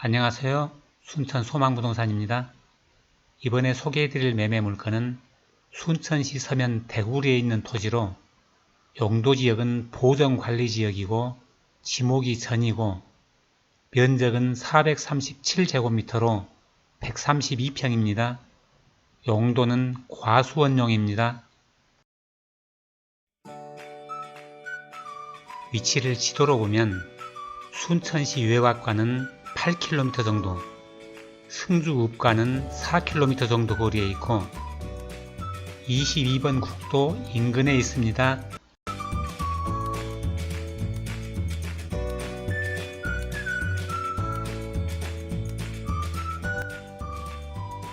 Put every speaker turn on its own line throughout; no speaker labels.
안녕하세요. 순천 소망부동산입니다. 이번에 소개해드릴 매매 물건은 순천시 서면 대구리에 있는 토지로 용도지역은 보정관리지역이고 지목이 전이고 면적은 437제곱미터로 132평입니다. 용도는 과수원용입니다. 위치를 지도로 보면 순천시 외곽과는 8km 정도, 승주읍과는 4km 정도 거리에 있고 22번 국도 인근에 있습니다.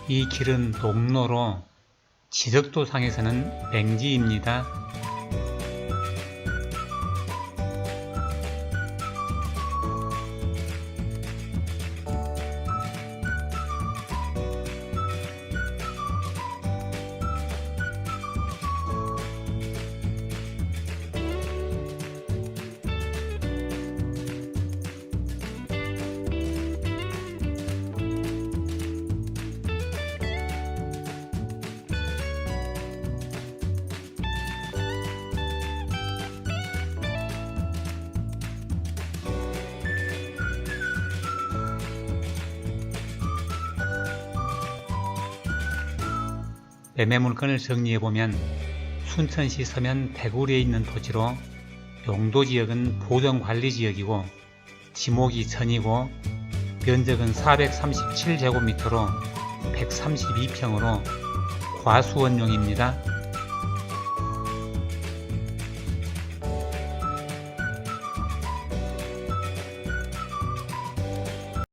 이 길은 농로로 지적도상에서는 맹지입니다. 매매 물건을 정리해보면 순천시 서면 대구리에 있는 토지로 용도지역은 보정관리지역이고 지목이 전이고 면적은 437제곱미터로 132평으로 과수원용입니다.